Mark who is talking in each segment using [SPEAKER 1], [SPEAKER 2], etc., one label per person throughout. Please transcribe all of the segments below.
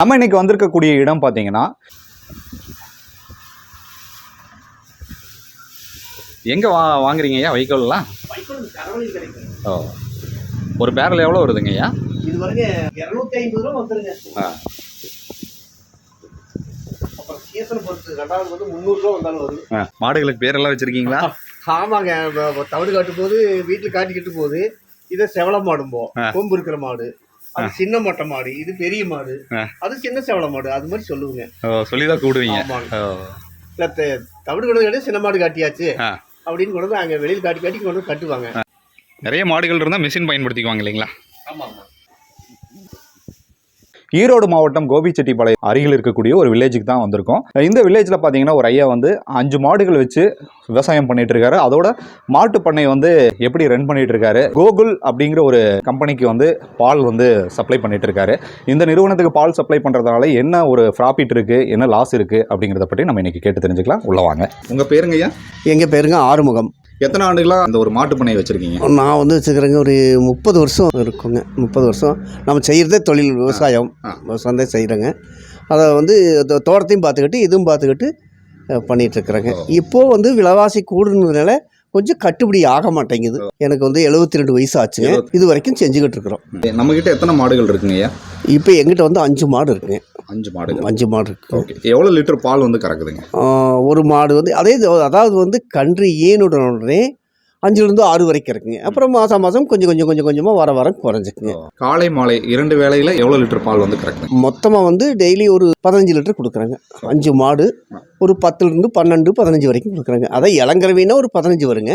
[SPEAKER 1] நம்ம இன்னைக்கு வந்திருக்கக்கூடிய இடம் பார்த்தீங்கன்னா எங்கே வா வாங்குறீங்க ஐயா? வைக்கோல்லாம் ஓ ஒரு பேரல் எவ்வளோ வருதுங்க ஐயா? ஆ. மாடுகளுக்கு பேரெல்லாம் வச்சுருக்கீங்களா?
[SPEAKER 2] ஆமாங்க. தவிடு காட்டும் போது வீட்டில் காட்டிக்கிட்டு போது இதை செவல மாடும்போம். கொம்பு இருக்கிற மாடு. அது சின்ன மொட்டை மாடு இது பெரிய மாடு. அது சின்ன செவல மாடு அது மாதிரி சொல்லுவோங்க.
[SPEAKER 1] ஓ சொல்லி தான் கூடுவீங்க
[SPEAKER 2] இல்ல, தவிடு கொண்டு சின்ன மாடு காட்டியாச்சு. அப்படின்னு கொண்டு அங்கே வெளியில் காட்டி காட்டி கொண்டு கட்டுவாங்க.
[SPEAKER 1] நிறைய மாடுகள் இருந்தால் மிஷின் பயன்படுத்திக்குவாங்க இல்லைங்களா?
[SPEAKER 2] ஆமாம் ஆமாம்.
[SPEAKER 1] ஈரோடு மாவட்டம் கோபிச்செட்டிப்பாளையம் அருகில் இருக்கக்கூடிய ஒரு வில்லேஜுக்கு தான் வந்திருக்கோம். இந்த வில்லேஜில் பார்த்தீங்கன்னா ஒரு ஐயா வந்து அஞ்சு மாடுகள் வச்சு விவசாயம் பண்ணிட்டு இருக்காரு. அதோட மாட்டு பண்ணை வந்து எப்படி ரன் பண்ணிட்டு இருக்காரு? கோகுல் அப்படிங்கிற ஒரு கம்பெனிக்கு வந்து பால் வந்து சப்ளை பண்ணிட்டு இருக்காரு. இந்த நிறுவனத்துக்கு பால் சப்ளை பண்ணுறதுனால என்ன ஒரு ப்ராஃபிட் இருக்கு? என்ன லாஸ் இருக்கு? அப்படிங்கிறத பற்றி நம்ம இன்னைக்கு கேட்டு தெரிஞ்சுக்கலாம். உள்ள வாங்க. உங்க பேருங்க ஐயா?
[SPEAKER 2] எங்கள் பேருங்க ஆறுமுகம்.
[SPEAKER 1] எத்தனை ஆண்டுகளாக அந்த ஒரு மாட்டு பண்ணை வச்சிருக்கீங்க?
[SPEAKER 2] நான் வந்து வச்சுக்கிறேங்க ஒரு முப்பது வருஷம் இருக்குங்க முப்பது வருஷம். நம்ம செய்கிறதே தொழில் விவசாயம். விவசாயம் தான் செய்கிறேங்க அதை வந்து தோட்டத்தையும் பார்த்துக்கிட்டு இதுவும் பார்த்துக்கிட்டு
[SPEAKER 1] ஓ.
[SPEAKER 2] இப்போது வந்து விலைவாசி கூடுனதுனால கொஞ்சம் கட்டுப்படி ஆக மாட்டேங்குது. எனக்கு வந்து எழுபத்தி ரெண்டு வயசு ஆச்சுங்க
[SPEAKER 1] எழுபத்தி-
[SPEAKER 2] இது வரைக்கும் செஞ்சுக்கிட்டு இருக்கிறோம்.
[SPEAKER 1] நம்ம கிட்ட எத்தனை மாடுகள் இருக்குங்க ஐயா?
[SPEAKER 2] இப்போ எங்கிட்ட வந்து அஞ்சு மாடு இருக்குங்க.
[SPEAKER 1] அஞ்சு மாடுகள்.
[SPEAKER 2] அஞ்சு மாடு இருக்கு.
[SPEAKER 1] ஓகே. எவ்வளோ லிட்டர் பால் வந்து கறக்குதுங்க?
[SPEAKER 2] ஒரு மாடு வந்து அதே அதாவது வந்து கன்று உடனே அஞ்சுலேருந்து ஆறு வரைக்கும் இருக்குங்க. அப்புறம் மாதம் மாதம் கொஞ்சம் கொஞ்சம் கொஞ்சம் கொஞ்சமாக வர வர குறைஞ்சிக்குங்க.
[SPEAKER 1] காலை மாலை இரண்டு வேளையில எவ்வளவு லிட்டர் பால் வந்து கறக்குது?
[SPEAKER 2] மொத்தமாக வந்து டெய்லி ஒரு பதினஞ்சு லிட்டர் கொடுக்குறாங்க. அஞ்சு மாடு ஒரு பத்துலேருந்து பன்னெண்டு பதினஞ்சு வரைக்கும் கொடுக்குறாங்க. அதை இளங்கரவினா ஒரு பதினஞ்சு வருங்க.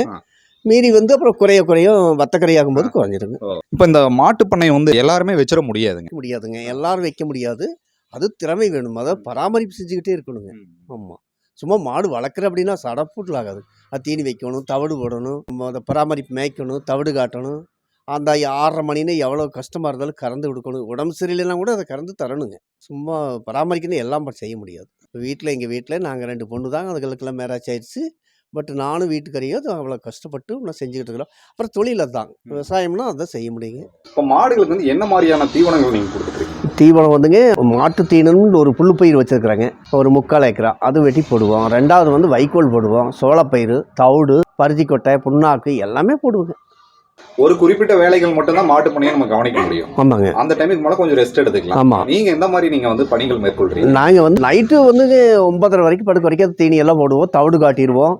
[SPEAKER 2] மீறி வந்து அப்புறம் குறைய குறைய வத்தக்கரையாகும் போது குறைஞ்சிருங்க.
[SPEAKER 1] இப்போ இந்த மாட்டு பண்ணை வந்து எல்லாருமே வச்சிட முடியாதுங்க.
[SPEAKER 2] முடியாதுங்க. எல்லாரும் வைக்க முடியாது. அது திறமை வேணும். அதை பராமரிப்பு செஞ்சுக்கிட்டே இருக்கணுங்க. ஆமாம் சும்மா மாடு வளர்க்குற அப்படின்னா சடப்புட்டில் ஆகாது தீனி வைக்கணும் தவிடு போடணும் அதை பராமரிப்பு மேய்க்கணும் தவிடு காட்டணும். அந்த ஆறரை மணின்னு எவ்வளோ கஷ்டமாக இருந்தாலும் கறந்து கொடுக்கணும். உடம்பு சரியில்லைன்னா கூட அதை கறந்து தரணுங்க. சும்மா பராமரிக்கணும் எல்லாம் செய்ய முடியாது. வீட்டில் எங்கள் வீட்டில் நாங்கள் ரெண்டு பொண்ணு தான் அதுகளுக்கெல்லாம் மேரேஜ் ஆயிடுச்சு. பட் நானும் வீட்டுக்கறியும் அது அவ்வளோ கஷ்டப்பட்டு இன்னும் செஞ்சுக்கிட்டு இருக்கிறோம். அப்புறம் தொழில் தான் விவசாயம்னா அதை செய்ய முடியுங்க.
[SPEAKER 1] இப்போ மாடுகளுக்கு வந்து என்ன மாதிரியான தீவனங்கள் நீங்கள் கொடுத்துருக்கீங்க
[SPEAKER 2] தீவனம் வந்துங்க மாட்டு தீவனம்னு ஒரு புல்லுப்பயிர் வச்சுருக்குறாங்க. ஒரு முக்கால் ஏக்கரா. அது வெட்டி போடுவோம். ரெண்டாவது வந்து வைக்கோல் போடுவோம். சோளப்பயிறு தவிடு பருத்தி கொட்டை புண்ணாக்கு எல்லாமே போடுவோங்க.
[SPEAKER 1] ஒரு குறிப்பிட்ட வேலைகள் மட்டும் தான் மாட்டு பண்ணையை நம்ம கவனிக்க முடியும்.
[SPEAKER 2] ஆமாங்க.
[SPEAKER 1] அந்த டைமுக்கு மேல கொஞ்சம் ரெஸ்ட் எடுத்துக்கலாம்.
[SPEAKER 2] ஆமா.
[SPEAKER 1] நீங்க எந்த மாதிரி நீங்க வந்து பணிகள் மேற்கொள்றீங்க?
[SPEAKER 2] நாங்கள் வந்து நைட்டு வந்து ஒன்பதரை வரைக்கும் படுக்க வரைக்கும் தீனி எல்லாம் போடுவோம். தவிடு காட்டிடுவோம்.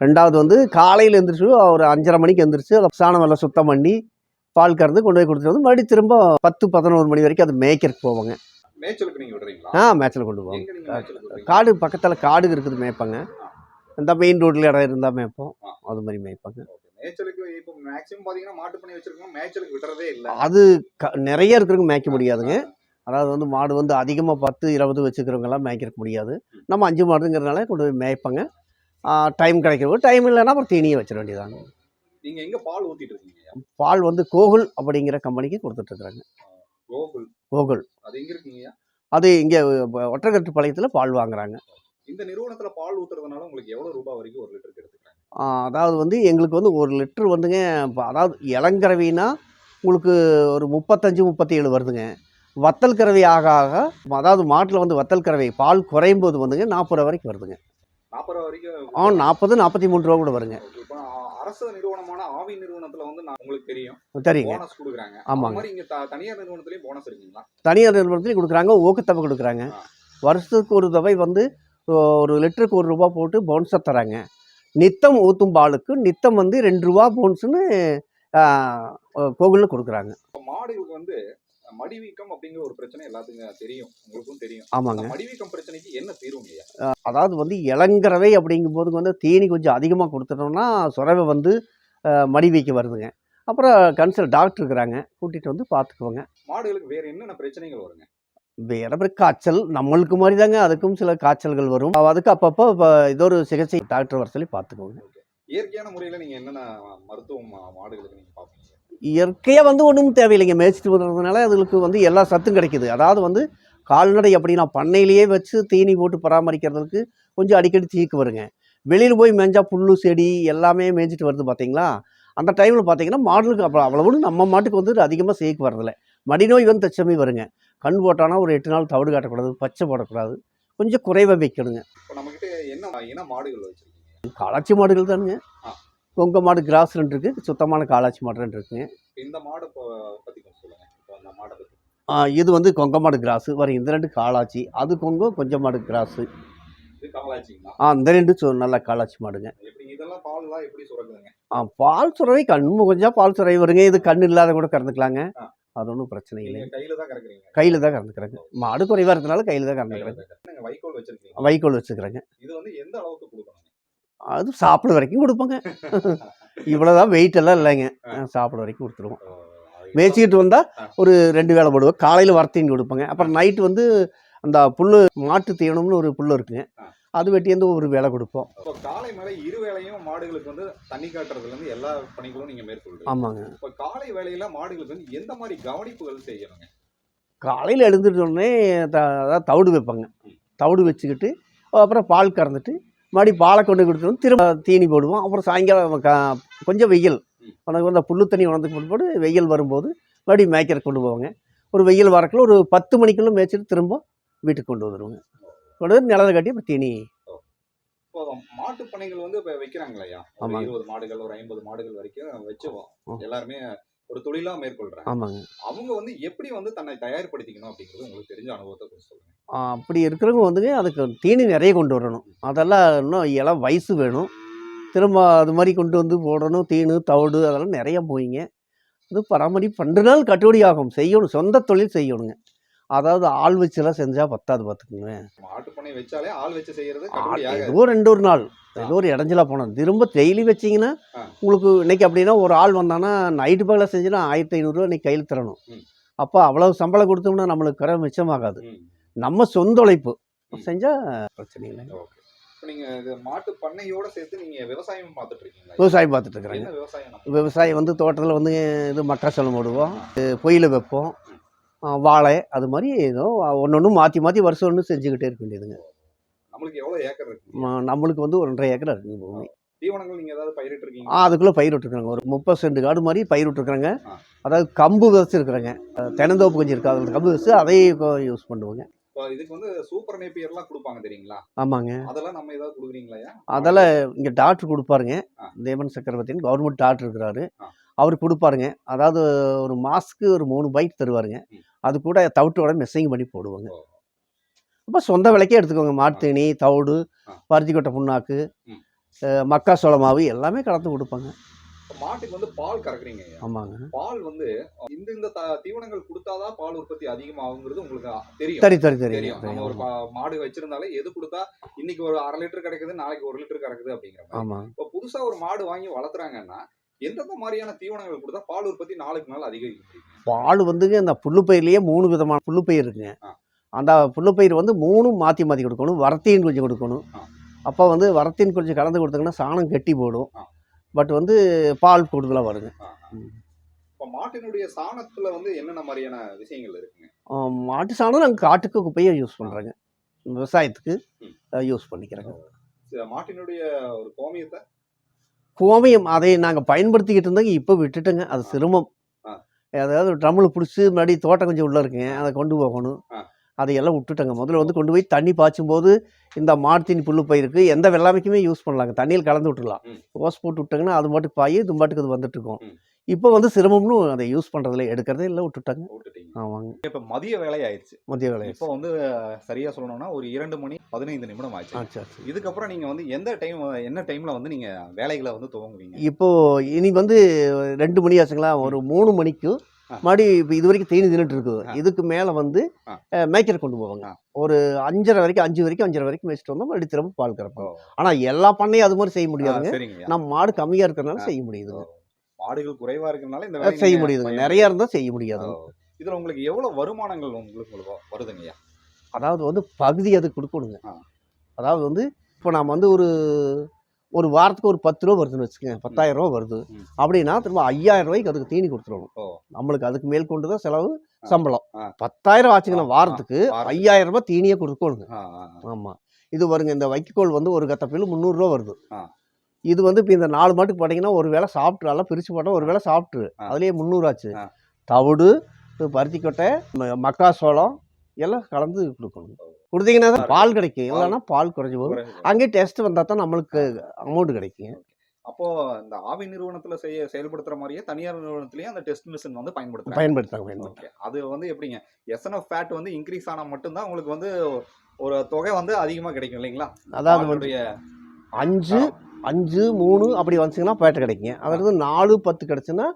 [SPEAKER 2] ரெண்டாவது வந்து காலையில் எழுந்திரிச்சு ஒரு அஞ்சரை மணிக்கு எழுந்திரிச்சு சாணம் எல்லாம் சுத்தம் பண்ணி பால் கறந்து கொண்டு போய் கொடுத்துட்டு வந்து மறுபடியும் திரும்ப பத்து பதினோரு மணி வரைக்கும் அது மேய்க்கிறதுக்கு போவோங்க. ஆ மேய்ச்சல் கொண்டு போவோம்.
[SPEAKER 1] விடுறீங்க?
[SPEAKER 2] காடு பக்கத்தில் காடு இருக்குது மேய்ப்பாங்க. இந்த மெயின் ரோட்டில் இடம் இருந்தால் மேய்ப்போம். அது மாதிரி மேய்ப்பாங்க. அது நிறைய இருக்கிறவங்க மேய்க்க முடியாதுங்க. அதாவது வந்து மாடு வந்து அதிகமாக பத்து இருபது வச்சுக்கிறவங்கெல்லாம் மேய்க்கிறக்க முடியாது. நம்ம அஞ்சு மாடுங்கிறதுனால கொண்டு போய் மேய்ப்பாங்க. டைம் கிடைக்கிறப்போ டைம் இல்லைன்னா அப்புறம் தீனியை வச்சிட வேண்டியதாங்க
[SPEAKER 1] நீங்க எங்க பால் ஊத்திட்டு இருக்கீங்க?
[SPEAKER 2] பால் வந்து கோகுல் அப்படிங்கிற கம்பெனிக்கு கொடுத்துட்ருக்குறாங்க
[SPEAKER 1] கோகுல்.
[SPEAKER 2] கோகுல்.
[SPEAKER 1] அது எங்க இருக்கீங்க
[SPEAKER 2] அது இங்கே ஒற்றகட்டு பாளையத்தில் பால் வாங்குறாங்க.
[SPEAKER 1] இந்த நிறுவனத்துல பால் ஊத்துறதுனால உங்களுக்கு எவ்வளவு ரூபாய் வரைக்கும் ஒரு லிட்டருக்கு எடுத்துக்கிறாங்க?
[SPEAKER 2] அதாவது வந்து எங்களுக்கு வந்து ஒரு லிட்டர் வந்துங்க அதாவது இளங்கரவினா உங்களுக்கு ஒரு முப்பத்தஞ்சு முப்பத்தி ஏழு வருதுங்க. வத்தல் கறவை ஆக ஆக அதாவது மாட்டில் வந்து வத்தல் கறவை பால் குறையும் போது வந்துங்க நாற்பது ரூபா வரைக்கும் வருதுங்க.
[SPEAKER 1] நாற்பது ரூபா வரைக்கும்
[SPEAKER 2] ஆ நாற்பது நாற்பத்தி மூணு ரூபா கூட வருங்க.
[SPEAKER 1] அரசு நிறுவனமான ஆவி நிறுவனத்துல வந்து நான் உங்களுக்கு தெரியும்.
[SPEAKER 2] சரிங்க
[SPEAKER 1] போனஸ் கொடுக்குறாங்க.
[SPEAKER 2] ஆமாங்க.
[SPEAKER 1] மாதிரி இங்க த- தனியார் நிறுவனத்திலயும் போனஸ் இருக்குங்களா?
[SPEAKER 2] தனியார் நிறுவனத்துலையும் கொடுக்குறாங்க ஊக்கத்தொகை கொடுக்குறாங்க. வருஷத்துக்கு ஒரு தடவை வந்து ஒரு லிட்டருக்கு ஒரு ரூபா போட்டு போன்ஸை தராங்க. நித்தம் ஊற்றும் பாலுக்கு நித்தம் வந்து ரெண்டு ரூபா போன்ஸுன்னு கோகுலில் கொடுக்குறாங்க.
[SPEAKER 1] இப்போ மாடுகளுக்கு வந்து மடிவீக்கம் அப்படிங்கிற ஒரு பிரச்சனை எல்லாத்துக்கும் தெரியும். உங்களுக்கும் தெரியும்.
[SPEAKER 2] ஆமாங்க.
[SPEAKER 1] மடிவீக்கம் பிரச்சனைக்கு என்ன ஐயா
[SPEAKER 2] அதாவது வந்து இளங்கறவை அப்படிங்கும்போது வந்து தீனி கொஞ்சம் அதிகமாக கொடுத்துட்டோம்னா சுரவை வந்து அஹ், மடி வைக்க வருதுங்க. அப்புறம் கன்சல்ட் டாக்டர் இருக்கிறாங்க. கூட்டிகிட்டு வந்து பார்த்துக்குவோங்க
[SPEAKER 1] மாடுகளுக்கு வேற என்னென்ன பிரச்சனைகள் வருங்க?
[SPEAKER 2] வேற பிற காய்ச்சல் நம்மளுக்கு மாதிரி தாங்க அதுக்கும் சில காய்ச்சல்கள் வரும். அதுக்கு அப்பப்போ இப்போ ஏதோ ஒரு சிகிச்சை டாக்டர் வர சொல்லி பார்த்துக்குவோங்க
[SPEAKER 1] இயற்கையான முறையில நீங்க என்னென்ன மருத்துவம் மாடுகளுக்கு நீங்க பாப்பீங்க?
[SPEAKER 2] இயற்கையாக வந்து ஒன்றும் தேவையில்லைங்க. மேய்ச்சிட்டு வர்றதுனால அதுகளுக்கு வந்து எல்லா சத்தும் கிடைக்குது. அதாவது வந்து கால்நடை அப்படின்னா பண்ணையிலேயே வச்சு தீனி போட்டு பராமரிக்கிறதுக்கு கொஞ்சம் அடிக்கடி தீக்கு வருங்க. வெளியில் போய் மேய்ஞ்சா புல்லு செடி எல்லாமே மேய்ஞ்சிட்டு வருது பார்த்தீங்களா அந்த டைமில் பார்த்தீங்கன்னா மாடுகளுக்கு அப்புறம் அவ்வளவு நம்ம மாட்டுக்கு வந்து அதிகமாக சேர்க்கு வரதில்ல மடிநோய் வந்து தச்சமே வருங்க. கண் போட்டானா ஒரு எட்டு நாள் தவிடு காட்டக்கூடாது பச்சை போடக்கூடாது. கொஞ்சம் குறைவாக வைக்கணுங்க.
[SPEAKER 1] இப்போ நம்மகிட்ட என்ன மாடுகள் வச்சிருக்கீங்க?
[SPEAKER 2] காளாச்சி மாடுகள் தானுங்க. கொங்க மாடு கிராஸ் ரெண்டு இருக்குது சுத்தமான காளாச்சி மாடு ரெண்டு இருக்குங்க.
[SPEAKER 1] இந்த மாடு இப்போ பத்தி கொஞ்சம் சொல்லுங்க. இப்போ அந்த மாடை
[SPEAKER 2] இது வந்து கொங்க மாடு கிராஸு வர இந்த ரெண்டு காளாச்சி அது கொங்கம் கொஞ்சம் மாடு கிராஸு ஆ இந்த ரெண்டு சு- நல்ல காளாச்சி மாடுங்க.
[SPEAKER 1] எப்படி இதெல்லாம் பால்லாம் எப்படி சுரக்குதுங்க?
[SPEAKER 2] ஆ பால் சுரவை கண்ணு கொஞ்சம் பால் சுரவை வருங்க. இது கண் இல்லாத கூட கறந்துக்கலாங்க. அது ஒன்றும் பிரச்சனை இல்லை
[SPEAKER 1] கையில தான் கறக்குறீங்க.
[SPEAKER 2] கையில் தான் கறந்துக்கிறேங்க. மாடு குறைவாக இருக்கிறதுனால கையில் தான் கறந்துக்கிறேங்க.
[SPEAKER 1] வைக்கோல் வச்சிருக்கீங்க
[SPEAKER 2] வைக்கோல் வச்சுக்கிறேங்க
[SPEAKER 1] இது வந்து எந்த அளவுக்கு
[SPEAKER 2] அது சாப்பிட வரைக்கும் கொடுப்போங்க. இவ்வளோதான் வெயிட் எல்லாம் இல்லைங்க. சாப்பிட வரைக்கும் கொடுத்துருவோம். மேய்ச்சிக்கிட்டு வந்தால். ஒரு ரெண்டு வேளை போடுவோம் காலையில் வரத்தீனி கொடுப்பேங்க. அப்புறம் நைட்டு வந்து அந்த புல் மாட்டு தீவனம்னு ஒரு புல் இருக்குங்க. அது வெட்டியாந்து ஒரு வேலை கொடுப்போம்.
[SPEAKER 1] இப்போ காலை மேலே இரு வேளையும் மாடுகளுக்கு வந்து தண்ணி காட்டுறதுல இருந்து எல்லா பணிகளும் நீங்க மேற்கொள்றீங்க.
[SPEAKER 2] ஆமாங்க.
[SPEAKER 1] இப்போ காலை வேளையில மாடுகளுக்கு வந்து எந்த மாதிரி கவனிப்புகள் செய்யணுங்க?
[SPEAKER 2] காலையில் எழுந்துட்ட உடனே த அதாவது தவிடு வைப்பாங்க. தவிடு வச்சுக்கிட்டு அப்புறம் பால் கறந்துட்டு மறுபடி பாலை கொண்டு கொடுத்துட்டு திரும்ப தீனி போடுவோம். அப்புறம் சாயங்காலம் க கொஞ்சம் வெயில். உனக்கு வந்து புல்லு தண்ணி உணர்ந்து போட்டு வெயில் வரும்போது மறுபடியும் மேய்க்கிற கொண்டு போவாங்க. ஒரு வெயில் வரக்குள்ள ஒரு பத்து மணிக்குள்ள மேய்ச்சிட்டு திரும்ப வீட்டுக்கு கொண்டு வந்துடுவோங்க கொண்டு வந்து நிழல் கட்டி அப்புறம் தீனி.
[SPEAKER 1] மாட்டு பண்ணைகள் வந்து இப்போ ஒரு
[SPEAKER 2] ஆமாங்க.
[SPEAKER 1] இருபது மாடுகள் ஒரு ஐம்பது மாடுகள் வரைக்கும் வச்சு
[SPEAKER 2] ம்.
[SPEAKER 1] எல்லாருமே ஒரு தொழிலா மேற்கொள்றாங்க
[SPEAKER 2] ஆமாங்க.
[SPEAKER 1] அவங்க வந்து எப்படி வந்து தன்னை தயார்படுத்திக்கணும் அப்படிங்கிறது உங்களுக்கு தெரிஞ்ச அனுபவத்தை கொஞ்சம் சொல்லுங்க.
[SPEAKER 2] அப்படி இருக்கிறவங்க வந்துங்க அதுக்கு தீனி நிறைய கொண்டு வரணும். அதெல்லாம் இன்னும் இளம் வயசு வேணும். திரும்ப அது மாதிரி கொண்டு வந்து போடணும். தீனு தவிடு அதெல்லாம் நிறைய போயிங்க. அது பராமரிப்பு ரெண்டு நாள் கட்டுப்படி ஆகும். செய்யணும். சொந்த தொழில் செய்யணுங்க. அதாவது ஆள் வச்சுலாம் செஞ்சால் பத்தாது பார்த்துக்குங்க
[SPEAKER 1] மாட்டு பண்ணை வச்சாலே ஆள் வச்சு ஆகாது.
[SPEAKER 2] ஏதோ ரெண்டு ஒரு நாள். ஏதோ ஒரு இடைஞ்சலா போனோம் திரும்ப டெய்லி வச்சிங்கன்னா. உங்களுக்கு இன்னைக்கு அப்படின்னா ஒரு ஆள் வந்தானா நைட்டு பகலாக செஞ்சுன்னா ஆயிரத்தி ஐநூறுரூவா இன்னைக்கு கையில் தரணும். அப்போ அவ்வளோ சம்பளம் கொடுத்தோம்னா நம்மளுக்கு கரை மிச்சமாகாது. நம்ம சொந்த உழைப்பு. செஞ்சால் பிரச்சனை இல்லை
[SPEAKER 1] விவசாயம் பார்த்துட்டு இருக்கீங்களா?
[SPEAKER 2] விவசாயம் வந்து தோட்டத்தில் வந்து இது மக்காச்சோளம் போடுவோம். பொயில் வைப்போம். வாழை அது மாதிரி ஏதோ ஒன்று ஒன்று மாற்றி மாற்றி வருஷம் ஒன்று செஞ்சுக்கிட்டே இருக்க வேண்டியதுங்க.
[SPEAKER 1] நம்மளுக்கு ஏக்கர் இருக்கு?
[SPEAKER 2] நம்மளுக்கு வந்து ஒரு ரெண்டரை ஏக்கர் இருக்குங்க பூமி.
[SPEAKER 1] தீவனங்கள் ஏதாவது
[SPEAKER 2] ஆ அதுக்குள்ளே பயிர் விட்டுருக்குறாங்க ஒரு முப்பது சென்ட் காடு மாதிரி பயிர் விட்டுருக்குறாங்க
[SPEAKER 1] ஆ.
[SPEAKER 2] அதாவது கம்பு விதைச்சிருக்குறாங்க. தென்னந்தோப்பு கொஞ்சம் இருக்குது. அதில் கம்பு விதைச்சு அதையும் யூஸ் பண்ணுவோங்க.
[SPEAKER 1] இதுக்கு வந்து சூப்பர் நேப்பியர்லாம் கொடுப்பாங்க தெரியுங்களா?
[SPEAKER 2] ஆமாங்க.
[SPEAKER 1] அதெல்லாம் நம்ம ஏதாவது கொடுக்குறீங்களா
[SPEAKER 2] அதெல்லாம் இங்கே டாக்டர் கொடுப்பாருங்க. தேவன் சக்கரவர்த்தின்னு கவர்மெண்ட் டாக்டர் இருக்கிறாரு. அவர் கொடுப்பாருங்க. அதாவது ஒரு மாஸ்க்கு ஒரு மூணு பைக் தருவாருங்க. அது கூட தவிட்டோட மெஸ்ஸிங் பண்ணி போடுவாங்க. அப்போ சொந்த விலைக்கே எடுத்துக்கோங்க. மாட்டுத்தீனி தவிடு. பருத்தி கொட்டை புண்ணாக்கு
[SPEAKER 1] ம்.
[SPEAKER 2] அஹ் மக்காச்சோள மாவு எல்லாமே கலந்து கொடுப்பாங்க.
[SPEAKER 1] மாட்டுக்கு வந்து பால் கறக்குறீங்க.
[SPEAKER 2] ஆமாங்க.
[SPEAKER 1] பால் வந்து இந்த இந்த தீவனங்கள் கொடுத்தாதான் பால் உற்பத்தி அதிகமாகுங்கிறது உங்களுக்கு தெரியும்.
[SPEAKER 2] சரி சரி தெரியும்
[SPEAKER 1] ஒரு மாடு வச்சிருந்தாலே எது கொடுத்தா இன்னைக்கு ஒரு அரை லிட்டர் கிடைக்குது நாளைக்கு ஒரு லிட்டர் கிடைக்குது அப்படிங்கிற
[SPEAKER 2] ஆமாம்
[SPEAKER 1] இப்போ புதுசா ஒரு மாடு வாங்கி வளர்த்துறாங்கன்னா எந்தெந்த மாதிரியான தீவனங்கள் கொடுத்தா பால் உற்பத்தி நாளுக்கு நாள் அதிகரிக்க முடியும்
[SPEAKER 2] பால் வந்துங்க இந்த புல்லு பயிர்லேயே மூணு விதமான புல்லு பயிர் இருக்குங்க. அந்த புல்லு பயிர் வந்து மூணும் மாற்றி மாற்றி கொடுக்கணும் வரத்தையும் கொஞ்சம் கொடுக்கணும். அப்போ வந்து வரத்தையும் கொஞ்சம் கலந்து கொடுத்தாங்கன்னா சாணம் கெட்டி போடும். பட் வந்து பால் கூடுதலாக வருங்க.
[SPEAKER 1] இப்போ மாட்டினுடைய சாணத்துல வந்து என்னென்ன மாதிரியான விஷயங்கள் இருக்குங்க
[SPEAKER 2] மாட்டு சாணம் நாங்கள் காட்டுக்கு குப்பையை யூஸ் பண்ணுறோங்க விவசாயத்துக்கு. யூஸ் பண்ணிக்கிறோங்க
[SPEAKER 1] மாட்டினுடைய ஒரு கோமியத்தை
[SPEAKER 2] கோமியம் அதை நாங்கள் பயன்படுத்திக்கிட்டு இருந்தாங்க இப்போ விட்டுட்டோங்க அது. சிரமம். அதாவது ட்ரம்மில் பிடிச்சி முன்னாடி தோட்டம் கொஞ்சம் உள்ளே இருக்குங்க அதை கொண்டு போகணும். அதையெல்லாம் விட்டுட்டோங்க முதல்ல வந்து கொண்டு போய் தண்ணி பாய்ச்சும் போது இந்த மாட்டுத்தீனி புல்லு பயிருக்கு எந்த வெள்ளாமைக்குமே யூஸ் பண்ணலாங்க தண்ணியில் கலந்து விட்டுறலாம்
[SPEAKER 1] ம்.
[SPEAKER 2] ஓஸ் போட்டு விட்டாங்கன்னா அது பாட்டுக்கு பாய் இது பாட்டுக்கு அது வந்துட்டு இருக்கும்
[SPEAKER 1] ம்.
[SPEAKER 2] இப்போ வந்து சிரமம்னு அதை யூஸ் பண்ணுறதுல எடுக்கிறதே இல்லை விட்டுட்டாங்க.
[SPEAKER 1] விட்டுட்டீங்க.
[SPEAKER 2] ஆமாங்க.
[SPEAKER 1] இப்போ மதிய வேலை ஆயிடுச்சு.
[SPEAKER 2] மதிய வேலை
[SPEAKER 1] இப்போ வந்து சரியா சொல்லணும்னா ஒரு இரண்டு மணி பதினைந்து நிமிடம் ஆச்சு. இதுக்கப்புறம் நீங்க வந்து எந்த டைம் என்ன டைம்ல வந்து நீங்க வேலைகளை வந்து துவங்குவீங்க?
[SPEAKER 2] இப்போ இனி வந்து ரெண்டு மணி ஆச்சுங்களா? ஒரு மூணு மணிக்கு. மறுபடி இப்போ இது வரைக்கும் தேனி தின்னுட்டு இருக்குது. இதுக்கு மேலே வந்து மேய்க்கற கொண்டு போவாங்க. ஒரு அஞ்சரை வரைக்கும் அஞ்சு வரைக்கும் அஞ்சரை வரைக்கும் மேய்ச்சிட்டு வந்தோம். மறுபடியும் திரும்ப பால் கறப்போம். ஆனால் எல்லா பண்ணையும் அது மாதிரி செய்ய முடியாதுங்க. நம்ம மாடு கம்மியாக இருக்கிறனால. செய்ய முடியுதுங்க.
[SPEAKER 1] மாடுகள் குறைவா இருக்கறனால இந்த வேலையை
[SPEAKER 2] செய்ய
[SPEAKER 1] நீங்க
[SPEAKER 2] முடியுதுங்க நிறைய இருந்தால் செய்ய முடியாதுங்க
[SPEAKER 1] ஓ. இதுல உங்களுக்கு எவ்வளவு வருமானங்கள் உங்களுக்கு உங்களுக்கு வருதுங்கய்யா
[SPEAKER 2] அதாவது வந்து பகுதி அது கொடுக்கணுங்க
[SPEAKER 1] ஆ.
[SPEAKER 2] அதாவது வந்து இப்போ நாம் வந்து ஒரு ஒரு வாரத்துக்கு ஒரு பத்து ரூபா வருதுன்னு வச்சுக்கோங்க பத்தாயிரம் ரூபா வருது
[SPEAKER 1] ம்.
[SPEAKER 2] அப்படின்னா திரும்ப ஐயாயிரம் ரூபாய்க்கு அதுக்கு தீனி கொடுத்துடணும்
[SPEAKER 1] ஓ.
[SPEAKER 2] நம்மளுக்கு அதுக்கு மேல் கொண்டு தான் செலவு
[SPEAKER 1] ஆ.
[SPEAKER 2] சம்பளம்
[SPEAKER 1] ஆ.
[SPEAKER 2] பத்தாயிரம் ஆச்சுங்கன்னா
[SPEAKER 1] ஆ,
[SPEAKER 2] வாரத்துக்கு
[SPEAKER 1] வாரத்துக்கு.
[SPEAKER 2] ஐயாயிரம் ரூபாய் தீனியே கொடுக்கணுங்க
[SPEAKER 1] ஆ, ஆ, ஆ.
[SPEAKER 2] ஆமாம் இது வருங்க இந்த வைக்கோல் வந்து ஒரு கத்தப்பில் முந்நூறுரூவா வருது
[SPEAKER 1] ஆ.
[SPEAKER 2] இது வந்து இப்போ இந்த நாலு மாட்டுக்கு பார்த்தீங்கன்னா ஒரு வேளை சாப்பிட்டு நல்லா பிரித்து போட்டால் ஒரு வேளை சாப்பிட்டு
[SPEAKER 1] ஆ.
[SPEAKER 2] அதுலேயே முந்நூறாச்சு. தவிடு பருத்தி கொட்டை ம- மக்காசோளம் எல்லாம் கலந்து கொடுக்கணும். கொடுத்தீங்கன்னா தான் பால் கிடைக்கும். இல்லைன்னா பால் குறைஞ்சி போகும். அங்கேயே டெஸ்ட் வந்தால் தான் நம்மளுக்கு அமௌண்ட் கிடைக்கும்.
[SPEAKER 1] அப்போ இந்த ஆவி நிறுவனத்துல செய்ய செயல்படுத்துற மாதிரியே தனியார் நிறுவனத்திலயும் அந்த டெஸ்ட் மிஷின் வந்து பயன்படுத்துறாங்க.
[SPEAKER 2] பயன்படுத்தாங்க பயன்படுத்தாங்க
[SPEAKER 1] Okay. அது வந்து எப்படிங்க? எஸ்என்எஃப் ஃபேட் வந்து இன்க்ரீஸ் ஆனா மட்டும்தான் உங்களுக்கு வந்து ஒரு தொகை வந்து அதிகமா கிடைக்கும் இல்லைங்களா?
[SPEAKER 2] அதாவது அஞ்சு அஞ்சு மூணு அப்படி வந்துச்சுன்னா பேட்டை கிடைக்குங்க. அதாவது நாலு பத்து கிடைச்சுன்னா.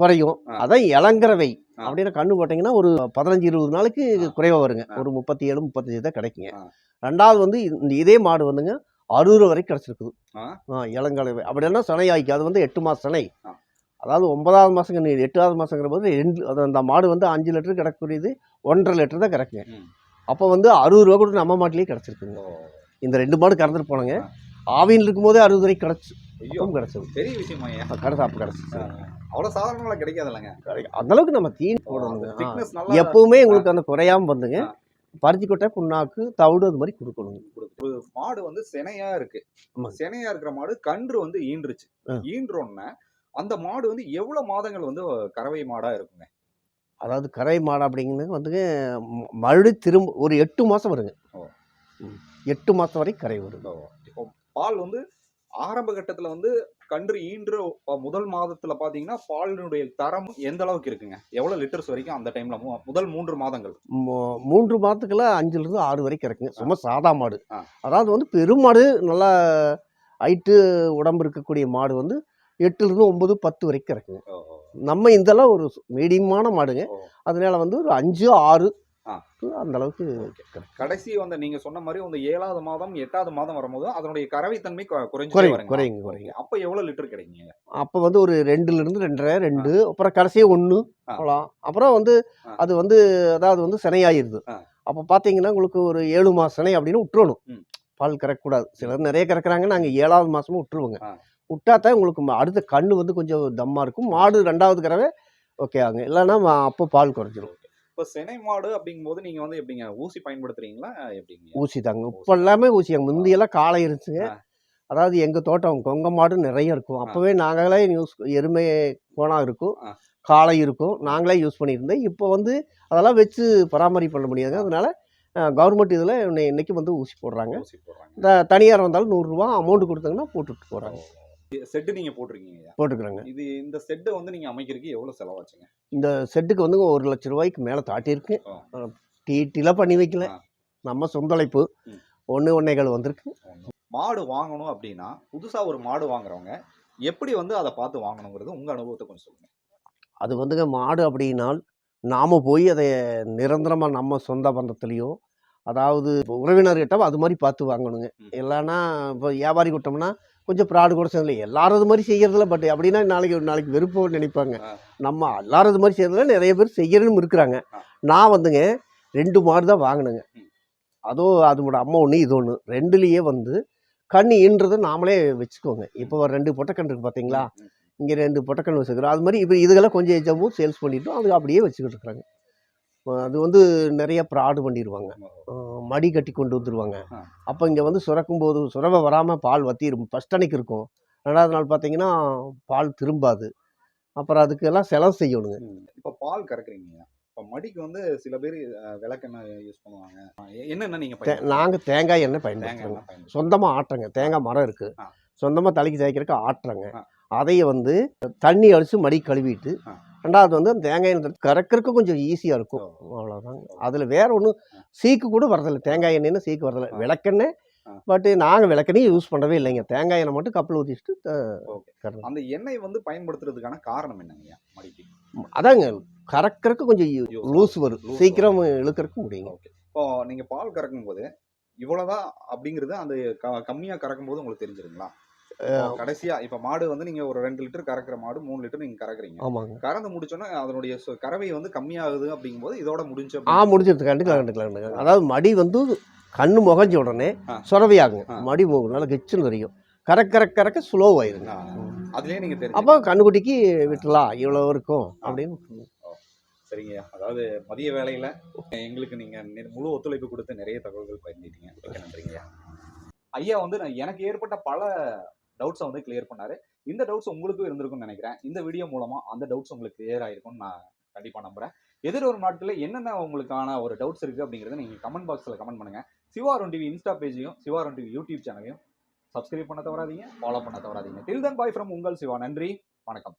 [SPEAKER 2] குறையும். அதான் இளங்கரவை. அப்படின்னு கண்ணு போட்டிங்கன்னா ஒரு பதினஞ்சு இருபது நாளைக்கு குறைவா வருங்க. ஒரு முப்பத்தி ஏழு முப்பத்தஞ்சு தான் கிடைக்குங்க. ரெண்டாவது வந்து இந்த இதே மாடு வந்துங்க அறுபது வரைக்கும் கிடச்சிருக்குது. இளங்கலவை அப்படின்னா சனை ஆயிக்கு அது வந்து எட்டு மாதம் சனை. அதாவது ஒன்பதாவது மாதங்க எட்டாவது மாதங்கிற போது ரெண்டு அது அந்த மாடு வந்து அஞ்சு லிட்டர் கிடக்கக்கூடியது ஒன்றரை லிட்டர் தான் கிடக்குங்க. அப்போ வந்து அறுபது ரூபா கூட நம்ம மாட்டிலேயே கிடச்சிருக்குங்க. இந்த ரெண்டு மாடு கறந்துட்டு போனங்க. ஆவியில் இருக்கும்போதே அறுபது வரைக்கும் கிடச்சி.
[SPEAKER 1] ஐயோ
[SPEAKER 2] அப்பவும் கிடச்சது.
[SPEAKER 1] பெரிய விஷயமா
[SPEAKER 2] கிடச்சா அப்போ கிடச்சிச்சு
[SPEAKER 1] அவ்வளவு சாதாரணமா கிடைக்காது இல்லைங்க
[SPEAKER 2] அந்த அளவுக்கு நம்ம தீனி போடணுங்க
[SPEAKER 1] நல்லா
[SPEAKER 2] எப்பவுமே உங்களுக்கு அந்த குறையாம வந்துங்க.
[SPEAKER 1] ஆ.
[SPEAKER 2] பருத்தி கொட்டை புண்ணாக்கு தவிடு அது மாதிரி கொடுக்கணும்.
[SPEAKER 1] கொடுக்கும். ஒரு மாடு வந்து சினையா இருக்கு. சினையா இருக்கிற மாடு கன்று வந்து ஈன்றுச்சு. ஈன்றோன்ன அந்த மாடு வந்து எவ்வளவு மாதங்கள் வந்து கறவை மாடா இருக்குங்க?
[SPEAKER 2] அதாவது கரை மாடு அப்படிங்கிறது வந்துங்க ம- மறுபடியும் திரும்ப ஒரு எட்டு மாதம் வருங்க. எட்டு மாதம் வரைக்கும் கரை வரும்
[SPEAKER 1] இப்போ பால் வந்து ஆரம்ப கட்டத்துல வந்து கன்று ஈன்ற முதல் மாதத்துல பாத்தீங்கன்னா பாலினுடைய தரம் எந்த அளவுக்கு இருக்குங்க? எவ்வளவு லிட்டர்ஸ் வரைக்கும் அந்த டைம்ல முதல் மூன்று மாதங்கள்?
[SPEAKER 2] மூன்று மாதத்துக்குள்ள அஞ்சுலேருந்து ஆறு வரைக்கும் இருக்குங்க. சும்மா சாதா மாடு. அதாவது வந்து பெருமாடு நல்லா ஹைட்டு உடம்பு இருக்கக்கூடிய மாடு வந்து எட்டுலேருந்து ஒம்பது பத்து வரைக்கும் இருக்குங்க. நம்ம இதெல்லாம் ஒரு மீடியமான மாடுங்க. அதனால வந்து ஒரு அஞ்சு ஆறு. அந்த அளவுக்கு
[SPEAKER 1] கடைசி வந்து நீங்க சொன்ன மாதிரி அந்த ஏழாவது மாதம் எட்டாவது மாதம் வரும்போது அதனுடைய கறவைத்தன்மை குறைஞ்சு
[SPEAKER 2] குறையும், குறையுங்க, குறையுங்க.
[SPEAKER 1] அப்ப எவ்வளவு லிட்டர் கிடைக்குங்க?
[SPEAKER 2] அப்போ வந்து ஒரு ரெண்டுலேருந்து ரெண்டரை ரெண்டு அப்புறம் கடைசியாக ஒன்று. அவ்வளோ அப்புறம் வந்து. அது வந்து அதாவது வந்து சினையாயிருது. அப்போ பார்த்தீங்கன்னா உங்களுக்கு ஒரு ஏழு மாதம் சினை அப்படின்னு விட்டுறணும். பால் கறக்கக்கூடாது. சிலர் நிறைய கறக்குறாங்க நாங்கள் ஏழாவது மாதமும் விட்டுருவோங்க. விட்டா தான் உங்களுக்கு அடுத்த கண்ணு வந்து கொஞ்சம் தம்மாக இருக்கும். மாடு ரெண்டாவது கறவை ஓகே ஆகுங்க. இல்லைன்னா அப்போ பால் குறைஞ்சிரும்.
[SPEAKER 1] இப்ப சினை மாடு அப்படிங்கும்போது நீங்க வந்து எப்படிங்க? ஊசி பயன்படுத்துறீங்களா? எப்படிங்க?
[SPEAKER 2] ஊசி தாங்க. இப்போ எல்லாமே ஊசி அங்கே முந்தியெல்லாம் காளை இருந்துச்சுங்க. அதாவது எங்கள் தோட்டம் கொங்க மாடு நிறைய இருக்கும். அப்போவே நாங்களே யூஸ் எருமை கோணம் இருக்கும். காளை இருக்கும். நாங்களே யூஸ் பண்ணியிருந்தோம் இப்போ வந்து அதெல்லாம் வச்சு பராமரிப்பு பண்ண முடியாதுங்க. அதனால கவர்மெண்ட் இதில் இன்னைக்கு வந்து ஊசி போடுறாங்க. தனியார் வந்தாலும் நூறுரூவா அமௌண்ட் கொடுத்தாங்கன்னா போட்டுட்டு போகிறாங்க
[SPEAKER 1] செட்டு நீங்க போட்டிருக்கீங்க
[SPEAKER 2] போட்டுக்கிறாங்க
[SPEAKER 1] இது இந்த செட்டை வந்து நீங்க அமைக்கிறதுக்கு எவ்வளவு செலவாச்சுங்க?
[SPEAKER 2] இந்த செட்டுக்கு வந்து ஒரு லட்ச ரூபாய்க்கு மேலே தாட்டியிருக்கு. டீட்டிலாம் பண்ணி வைக்கல. நம்ம சொந்தழைப்பு. ஒன்று ஒன்னேகள் வந்திருக்கு.
[SPEAKER 1] மாடு வாங்கணும் அப்படின்னா புதுசா ஒரு மாடு வாங்குறவங்க எப்படி வந்து அதை பார்த்து வாங்கணுங்கிறது உங்க அனுபவத்தை கொஞ்சம் சொல்லுங்க.
[SPEAKER 2] அது வந்துங்க மாடு அப்படின்னால் நாம் போய் அதை நிரந்தரமாக நம்ம சொந்த பந்தத்துலேயோ அதாவது உறவினர்கிட்ட அது மாதிரி பார்த்து வாங்கணுங்க. இல்லைன்னா இப்போ வியாபாரி கூட்டம்னா கொஞ்சம் ப்ராடு கூட எல்லாரும் அது மாதிரி செய்யறதில்ல பட் அப்படின்னா நாளைக்கு ஒரு நாளைக்கு வெறுப்போ நினைப்பாங்க. நம்ம எல்லாரும் அது மாதிரி செய்யறதில்ல நிறைய பேர் செய்யறதும் இருக்கிறாங்க. நான் வந்துங்க ரெண்டு மாடு தான் வாங்கினேங்க. அதுவும் அதோட அம்மா ஒன்று இது ஒன்று ரெண்டுலேயே வந்து கண்ணு ஈன்றதை நாமளே வச்சுக்கோங்க. இப்போ ஒரு ரெண்டு பொட்டக்கன்று இருக்கு பார்த்தீங்களா. இங்கே ரெண்டு பொட்டக்கன் வச்சுக்கிறோம் அது மாதிரி இப்போ இதுக்கெல்லாம் கொஞ்சம் எஜமும் சேல்ஸ் பண்ணிட்டோம். அது அப்படியே வச்சுக்கிட்டு இருக்கிறாங்க. அது வந்து நிறைய ப்ராடு பண்ணிடுவாங்க. மடி கட்டி கொண்டு வந்துடுவாங்க
[SPEAKER 1] ஆ.
[SPEAKER 2] அப்போ இங்கே வந்து சுரக்கும் போது சுரவை வராமல் பால் வத்திரும் ஃபஸ்ட் அன்னைக்கு இருக்கும் ரெண்டாவது நாள் பார்த்தீங்கன்னா பால் திரும்பாது அப்புறம் அதுக்கெல்லாம் செலவு செய்யணுங்க.
[SPEAKER 1] இப்ப பால் கறக்குறீங்க இப்ப மடிக்கு வந்து சில பேர் விளக்கெண்ணெய் யூஸ் பண்ணுவாங்க என்னென்ன நீங்க பயன்படுத்துறீங்க?
[SPEAKER 2] நாங்கள் தேங்காய் எண்ணெய்
[SPEAKER 1] பயன்படுத்துறீங்க.
[SPEAKER 2] சொந்தமாக ஆட்டுறங்க தேங்காய் மரம் இருக்குது. சொந்தமாக தலைக்கு தேய்க்கிறதுக்கு ஆட்டுறங்க. அதையே வந்து தண்ணி அடித்து மடி கழுவிட்டு. ரெண்டாவது வந்து அந்த தேங்காய் எண்ணெய் கறக்கிறதுக்கு கொஞ்சம் ஈஸியாக இருக்கும்.
[SPEAKER 1] ஓ.
[SPEAKER 2] அவ்வளோதாங்க அதில் வேற ஒன்றும் சீக்கு கூட வரதில்லை. தேங்காய் எண்ணெய்னு சீக்கு வரதில்லை. விளக்கெண்ணெய்
[SPEAKER 1] ஆ.
[SPEAKER 2] பட்டு நாங்கள் விளக்கெண்ணெய் யூஸ் பண்ணவே இல்லைங்க. தேங்காய் எண்ணெய் மட்டும் கப்பில் ஊற்றிட்டு
[SPEAKER 1] அந்த எண்ணெய் வந்து பயன்படுத்துறதுக்கான காரணம் என்னங்க? மடிக்கு
[SPEAKER 2] அதாங்க. கறக்கிறதுக்கு கொஞ்சம் லூஸ் வரும். சீக்கிரம் இழுக்கிறதுக்கு முடியுங்க.
[SPEAKER 1] ஓகே. இப்போ நீங்க பால் கறக்கும் போது இவ்வளவுதான் அப்படிங்கிறது அந்த க- கம்மியா கறக்கும் போது உங்களுக்கு தெரிஞ்சிருங்களா? கடைசியா இப்ப மாடு வந்து நீங்க ஒரு ரெண்டு லிட்டர் கறக்குற மாடு மூணு லிட்டர் நீங்க கறக்குறீங்க.
[SPEAKER 2] ஆமாங்க.
[SPEAKER 1] கறந்து முடிச்சோன்னா அதனுடைய கறவை வந்து கம்மியாகுது அப்படிங்கும்போது இதோட முடிஞ்சு
[SPEAKER 2] ஆ முடிஞ்சிருது. கண்டுக்கலாம் கண்டுக்கலாம் அதாவது மடி வந்து கண்ணு முகஞ்ச உடனே. சுரவையாகுங்க
[SPEAKER 1] ஆ.
[SPEAKER 2] மடி நல்லா கெச்சுன்னு தெரியும் கறக்க கறக்க கறக்க ஸ்லோ ஆயிருங்க
[SPEAKER 1] ஆ. அதுலயே நீங்க
[SPEAKER 2] அப்போ
[SPEAKER 1] தெரிஞ்சு
[SPEAKER 2] கண்ணுக்குட்டிக்கு விட்டுலாம் இவ்வளோ இருக்கும் அப்படின்னு விட்டுருங்க.
[SPEAKER 1] சரிங்க. அதாவது மதிய வேலையில எங்களுக்கு நீங்க நி- முழு ஒத்துழைப்பு கொடுத்து நிறைய தகவல்கள் பகிர்ந்துட்டீங்க மிக்க நன்றிங்க ஐயா வந்து நான் எனக்கு ஏற்பட்ட பல டவுட்ஸை வந்து கிளியர் பண்ணாரு. இந்த டவுட்ஸ் உங்களுக்கும் இருந்திருக்கும்னு நினைக்கிறேன். இந்த வீடியோ மூலமா அந்த டவுட்ஸ் உங்களுக்கு கிளியர் ஆயிருக்கும்னு நான் கண்டிப்பா நம்புறேன். எதிர்வரும் நாட்களில் என்னென்ன உங்களுக்கான ஒரு டவுட்ஸ் இருக்கு அப்படிங்கறத நீங்க கமெண்ட் பாக்ஸ்ல கமெண்ட் பண்ணுங்க. சிவாரோன் டிவி இன்ஸ்டா பேஜையும் சிவாரோன் டிவி யூடியூப் சேனலையும் சப்ஸ்கிரைப் பண்ண தவறாதீங்க ஃபாலோ பண்ண தவறாதீங்க. டில் தன் பாய் ஃப்ரம் உங்கள் சிவா. நன்றி. வணக்கம்.